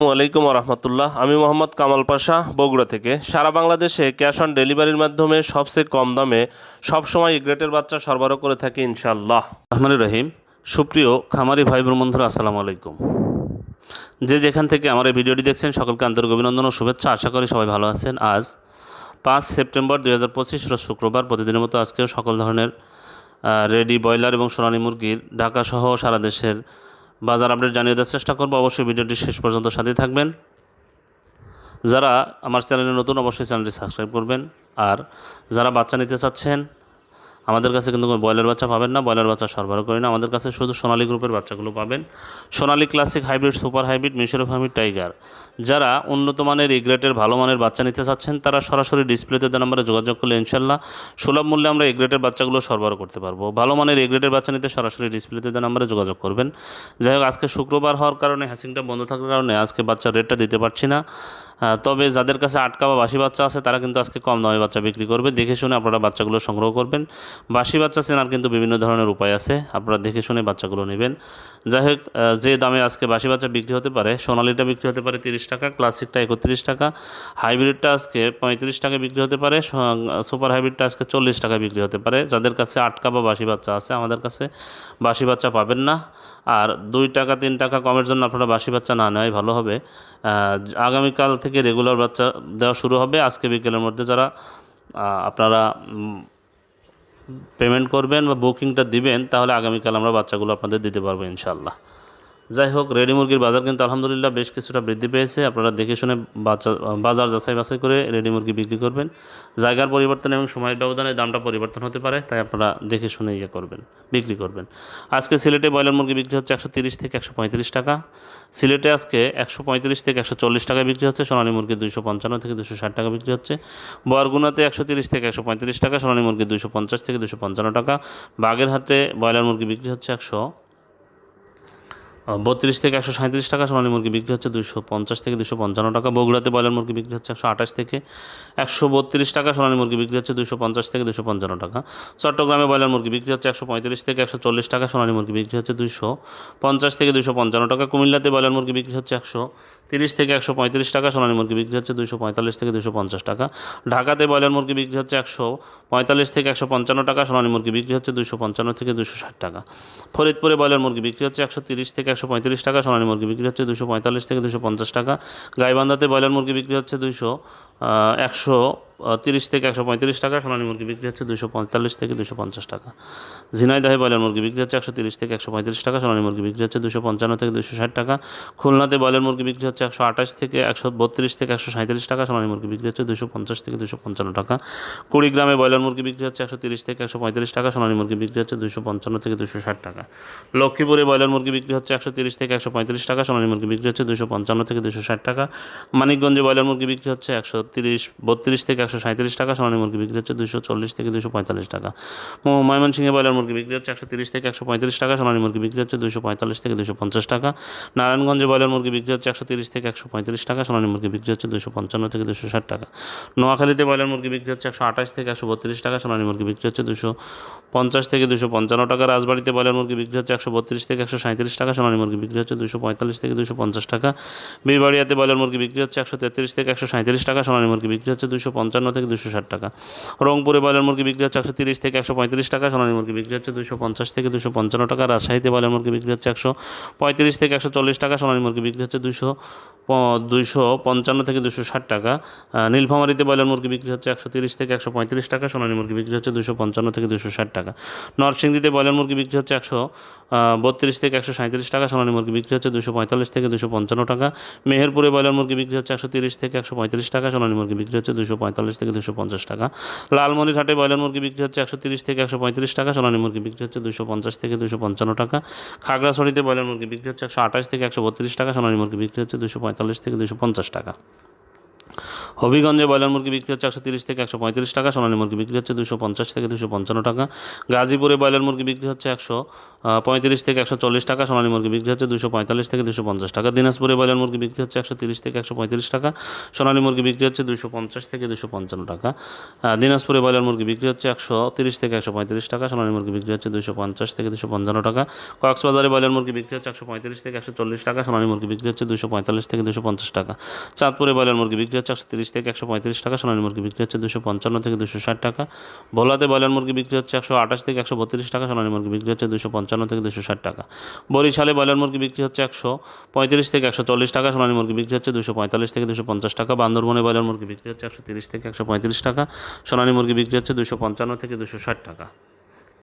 আলাইকুম রহমতুল্লাহ। আমি মোহাম্মদ কামাল পাশা, বগুড়া থেকে। সারা বাংলাদেশে ক্যাশ অন ডেলিভারির মাধ্যমে সবচেয়ে কম দামে সবসময় গ্রেটের বাচ্চা সরবরাহ করে থাকি ইনশাল্লাহ রহমান রহিম, সুপ্রিয় খামারি ভাই বোন বন্ধুরা, আসসালামু আলাইকুম। যে যেখান থেকে আমার এই ভিডিওটি দেখছেন, সকলকে আন্তরিক অভিনন্দন ও শুভেচ্ছা, আশা করি সবাই ভালো আছেন। আজ পাঁচ সেপ্টেম্বর দুই হাজার পঁচিশ শুক্রবার, প্রতিদিনের মতো আজকেও সকল ধরনের রেডি ব্রয়লার এবং সোনালী মুরগির ঢাকা সহ সারা দেশের বাজার আপডেট জানিয়ে দেওয়ার চেষ্টা করব। অবশ্যই ভিডিওটি শেষ পর্যন্ত সাথে থাকবেন। যারা আমার চ্যানেলে নতুন অবশ্যই চ্যানেলটি সাবস্ক্রাইব করবেন। আর যারা বাচ্চা নিতে চাচ্ছেন আমাদের কাছে কিন্তু কোনো ব্রয়লার বাচ্চা পাবেন না, ব্রয়লার বাচ্চা সরবরাহ করি না। আমাদের কাছে শুধু সোনালী গ্রুপের বাচ্চাগুলো পাবেন। Sonali classic hybrid, super hybrid মিশর হাইব্রিড টাইগার। যারা উন্নত মানের এই গ্রেটের ভালো মানের বাচ্চা নিতে চাচ্ছেন, তারা সরাসরি ডিসপ্লেতে দেওয়া নাম্বারে যোগাযোগ করলে ইনশাল্লাহ সুলভ মূল্যে আমরা এই গ্রেটের বাচ্চাগুলো সরবরাহ করতে পারব। ভালো মানের এই গ্রেটের বাচ্চা নিতে সরাসরি ডিসপ্লেতে দেওয়া নাম্বারে যোগাযোগ করবেন। যাই হোক, আজকে শুক্রবার হওয়ার কারণে হ্যাচিংটা বন্ধ থাকার কারণে আজকে বাচ্চার রেটটা দিতে পারছি না। তবে যাদের কাছে আটকা বা বাসি বাচ্চা আছে, তারা কিন্তু আজকে কম দামে বাচ্চা বিক্রি করবে। দেখে শুনে আপনারা বাচ্চাগুলো সংগ্রহ করবেন। বাসি বাচ্চা চেনার কিন্তু বিভিন্ন ধরনের উপায় আছে। আপনারা দেখে শুনে বাচ্চাগুলো নেবেন। যাই হোক যে দামে আজকে বাসি বাচ্চা বিক্রি হতে পারে, সোনালিটা বিক্রি হতে পারে তিরিশ টাকা, ক্লাসিকটা একত্রিশ টাকা। হাইব্রিডটা আজকে পঁয়ত্রিশ টাকা বিক্রি হতে পারে সুপার হাইব্রিডটা আজকে চল্লিশ টাকা বিক্রি হতে পারে। যাদের কাছে আটকা বা বাসি বাচ্চা আছে, আমাদের কাছে বাসি বাচ্চা পাবেন না। আর দুই টাকা, তিন টাকা কমের জন্য আপনারা বাসি বাচ্চা না নেওয়াই ভালো হবে। আগামীকাল থেকে রেগুলার বাচ্চা দেওয়া শুরু হবে। আজকে বিকেলের মধ্যে যারা আপনারা পেমেন্ট করবেন বা বুকিংটা দিবেন, তাহলে আগামীকাল আমরা বাচ্চাগুলো আপনাদের দিতে পারব ইনশাল্লাহ যাই হোক রেডি মুরগির বাজার কিন্তু আলহামদুলিল্লাহ বেশ কিছুটা বৃদ্ধি পেয়েছে। আপনারা দেখে শুনে বাজার যাচাই বাছাই করে রেডি মুরগি বিক্রি করবেন। জায়গার পরিবর্তন এবং সময়ের ব্যবধানে দামটা পরিবর্তন হতে পারে, তাই আপনারা দেখে শুনে ইয়ে করবেন, বিক্রি করবেন। আজকে সিলেটে ব্রয়লার মুরগি বিক্রি হচ্ছে একশো থেকে একশো পঁয়ত্রিশ টাকা। সিলেটে আজকে একশো পঁয়ত্রিশ থেকে একশো চল্লিশ টাকা বিক্রি হচ্ছে, সোনালী মুরগি দুশো থেকে দুশো টাকা বিক্রি হচ্ছে। বরগুনাতে একশো থেকে একশো পঁয়ত্রিশ টাকা, সোনালী মুরগি দুশো থেকে দুশো টাকা। বাগেরহাটে ব্রয়লার মুরগি বিক্রি হচ্ছে একশো বত্রিশ থেকে একশো সাঁত্রিশ টাকা সোনালী মুরগি বিক্রি হচ্ছে দুশো পঞ্চাশ থেকে দুশো পঞ্চান্ন টাকা বগুড়াতে ব্রয়লার মুরগি বিক্রি হচ্ছে একশো আঠাশ থেকে একশো বত্রিশ টাকা সোনালী মুরগি বিক্রি হচ্ছে দুশো পঞ্চাশ থেকে দুশো পঞ্চান্ন টাকা চট্টগ্রামে ব্রয়লার মুরগি বিক্রি হচ্ছে একশো পঁয়ত্রিশ থেকে একশো চল্লিশ টাকা সোনালী মুরগি বিক্রি হচ্ছে দুশো পঞ্চাশ থেকে দুশো পঞ্চান্ন টাকা কুমিল্লাতে ব্রয়লার মুরগি বিক্রি হচ্ছে একশো তিরিশ থেকে একশো পঁয়ত্রিশ টাকা সোনালী মুরগি বিক্রি হচ্ছে দুশো পঁয়তাল্লিশ থেকে দুশো পঞ্চাশ টাকা ঢাকাতে ব্রয়লার মুরগি বিক্রি হচ্ছে একশো পঁয়তাল্লিশ থেকে একশো পঞ্চান্ন টাকা সোনালী মুরগি বিক্রি হচ্ছে দুশো পঞ্চান্ন থেকে দুশো ষাট টাকা ফরিদপুরে ব্রয়লার মুরগি বিক্রি হচ্ছে একশো তিরিশ থেকে একশো পঁয়ত্রিশ টাকা, সোনালী মুরগি বিক্রি হচ্ছে দুশো পঁয়তাল্লিশ থেকে দুশো পঞ্চাশ টাকা। গাইবান্ধাতে ব্রয়লার মুরগি বিক্রি হচ্ছে দুশো একশো তিরিশ থেকে একশো পঁয়ত্রিশ টাকা সোনালী মুরগি বিক্রি হচ্ছে দুশো পঁয়তাল্লিশ থেকে দুশো পঞ্চাশ টাকা ঝিনাইদহে ব্রয়লার মুরগি বিক্রি হচ্ছে একশো তিরিশ থেকে একশো পঁয়ত্রিশ টাকা সোনালী মুরগি বিক্রি হচ্ছে দুশো পঞ্চান্ন থেকে দুশো ষাট টাকা খুলনাতে ব্রয়লার মুরগি বিক্রি হচ্ছে একশো আঠাশ থেকে একশো বত্রিশ থেকে একশো সাঁত্রিশ টাকা সোনালী মুরগি বিক্রি হচ্ছে দুশো পঞ্চাশ থেকে দুশো পঞ্চান্ন টাকা কুড়িগ্রামে ব্রয়লার মুরগি বিক্রি হচ্ছে একশো তিরিশ থেকে একশো পঁয়ত্রিশ টাকা সোনালী মুরগি বিক্রি হচ্ছে দুশো পঞ্চান্ন থেকে দুশো ষাট টাকা লক্ষ্মীপুরে ব্রয়লার মুরগি বিক্রি হচ্ছে একশো তিরিশ থেকে একশো পঁয়ত্রিশ টাকা সোনালী মুরগি বিক্রি হচ্ছে দুশো পঞ্চান্ন থেকে দুশো ষাট টাকা মানিকগঞ্জে ব্রয়লার মুরগি বিক্রি হচ্ছে একশো তিরিশ বত্রিশ থেকে একশো সাঁত্রিশ টাকা সোনালী মুরগি বিক্রি হচ্ছে দুশো চল্লিশ থেকে দুশো পঁয়তাল্লিশ টাকা ময়মনসিংহে ব্রয়লার মুরগি বিক্রি হচ্ছে একশো তিরিশ থেকে একশো পঁয়ত্রিশ টাকা সোনালী মুরগি বিক্রি হচ্ছে দুশো পঁয়তাল্লিশ থেকে দুশো পঞ্চাশ টাকা নারায়ণগঞ্জে ব্রয়লার মুরগি বিক্রি হচ্ছে একশো তিরিশ থেকে একশো পঁয়ত্রিশ টাকা সোনালী মুরগি বিক্রি হচ্ছে দুশো পঞ্চান্ন থেকে দুশো ষাট টাকা নোয়াখালীতে ব্রয়লার মুরগি বিক্রি হচ্ছে একশো আঠাশ থেকে একশো বত্রিশ টাকা সোনালী মুরগি বিক্রি হচ্ছে দুশো পঞ্চাশ থেকে দুশো পঞ্চান্ন টাকা রাজবাড়িতে ব্রয়লার মুরগি বিক্রি হচ্ছে একশো বত্রিশ থেকে একশো সাঁত্রিশ টাকা সোনালী মুরগি বিক্রি হচ্ছে দুশো পঁয়তাল্লিশ থেকে দুশো পঞ্চাশ টাকা বিবাড়িয়াতে ব্রয়লার মুরগি বিক্রি হচ্ছে একশো তেত্রিশ থেকে একশো সাঁত্রিশ টাকা সোনালী মুরগি বিক্রি হচ্ছে দুশো পঞ্চান্ন থেকে দুশো ষাট টাকা রংপুরে ব্রয়লার মুরগি বিক্রি হচ্ছে একশো তিরিশ থেকে একশো পঁয়ত্রিশ টাকা সোনালী মুরগি বিক্রি হচ্ছে দুশো পঞ্চাশ থেকে দুশো পঞ্চান্ন টাকা রাজশাহীতে ব্রয়লার মুরগি বিক্রি হচ্ছে একশো পঁয়ত্রিশ থেকে একশো চল্লিশ টাকা সোনালী মুরগি বিক্রি হচ্ছে দুশো দুইশো পঞ্চান্ন থেকে দুশো ষাট টাকা নীলফামারীতে ব্রয়লার মুরগি বিক্রি হচ্ছে একশো তিরিশ থেকে একশো পঁয়ত্রিশ টাকা সোনালী মুরগি বিক্রি হচ্ছে দুশো পঞ্চান্ন থেকে দুশো ষাট টাকা নরসিংদীতে ব্রয়লার মুরগি বিক্রি হচ্ছে একশো বত্রিশ থেকে একশো সাঁত্রিশ টাকা সোনালী মুরগি বিক্রি হচ্ছে দুশো পঁয়তাল্লিশ থেকে দুশো পঞ্চান্ন টাকা মেহেরপুরে ব্রয়লার মুরগি বিক্রি হচ্ছে একশো তিরিশ থেকে একশো পঁয়ত্রিশ টাকা সোনালী মুরগি বিক্রি হচ্ছে দুশো পঁয়তাল্লিশ থেকে দুশো পঞ্চাশ টাকা। লালমনিরহাটে ব্রয়লার মুরগি বিক্রি হচ্ছে একশো তিরিশ থেকে একশো পঁয়ত্রিশ টাকা, সোনালী মুরগি বিক্রি হচ্ছে দুশো পঞ্চাশ থেকে দুশো পঞ্চান্ন টাকা। খাগড়াছড়িতে ব্রয়লার মুরগি বিক্রি হচ্ছে একশো আঠাশ থেকে একশো বত্রিশ টাকা, সোনালী মুরগি বিক্রি হচ্ছে দুশো পঁয়তাল্লিশ থেকে দুশো পঞ্চাশ টাকা। হবিগঞ্জে ব্রয়লার মুরগি বিক্রি হচ্ছে একশো তিরিশ থেকে একশো পঁয়ত্রিশ টাকা সোনালী মুরগি বিক্রি হচ্ছে দুশো পঞ্চাশ থেকে দুশো পঞ্চান্ন টাকা গাজীপুরে ব্রয়লার মুরগি বিক্রি হচ্ছে একশো পঁয়ত্রিশ থেকে একশো চল্লিশ টাকা সোনালী মুরগি বিক্রি হচ্ছে দুশো পঁয়তাল্লিশ থেকে দুশো পঞ্চাশ টাকা দিনাজপুরে ব্রয়লার মুরগি বিক্রি হচ্ছে একশো তিরিশ থেকে একশো পঁয়ত্রিশ টাকা সোনালী মুরগি বিক্রি হচ্ছে দুশো পঞ্চাশ থেকে দুশো পঞ্চান্ন টাকা দিনাজপুরে ব্রয়লার মুরগি বিক্রি হচ্ছে একশো তিরিশ থেকে একশো পঁয়ত্রিশ টাকা সোনালী মুরগি বিক্রি হচ্ছে দুশো পঞ্চাশ থেকে দুশো পঞ্চান্ন টাকা কক্সবাজারে ব্রয়লার মুরগি বিক্রি হচ্ছে একশো পঁয়ত্রিশ থেকে একশো চল্লিশ টাকা সোনালী মুরগি বিক্রি হচ্ছে দুশো পঁয়তাল্লিশ থেকে দুশো পঞ্চাশ টাকা চাঁদপুরে ব্রয়লার মুরগি বিক্রি হচ্ছে একশো তিরিশ থেকে একশো পঁয়ত্রিশ টাকা, সোনালী মুরগি বিক্রি হচ্ছে দুশো পঞ্চান্ন থেকে দুশো ষাট টাকা। ভোলাতে ব্রয়লার মুরগি বিক্রি হচ্ছে একশো আঠাশ থেকে একশো বত্রিশ টাকা, সোনালী মুরগি বিক্রি হচ্ছে দুশো পঞ্চান্ন থেকে দুশো ষাট টাকা। বরিশালে ব্রয়লার মুরগি বিক্রি হচ্ছে একশো পঁয়ত্রিশ থেকে একশো চল্লিশ টাকা, সোনালী মুরগি বিক্রি হচ্ছে দুশো পঁয়তাল্লিশ থেকে দুশো পঞ্চাশ টাকা। বান্দরবনে ব্রয়লার মুরগি বিক্রি হচ্ছে একশো তিরিশ থেকে একশো পঁয়ত্রিশ টাকা, সোনালী মুরগি বিক্রি হচ্ছে দুশো পঞ্চান্ন থেকে দুশো ষাট টাকা।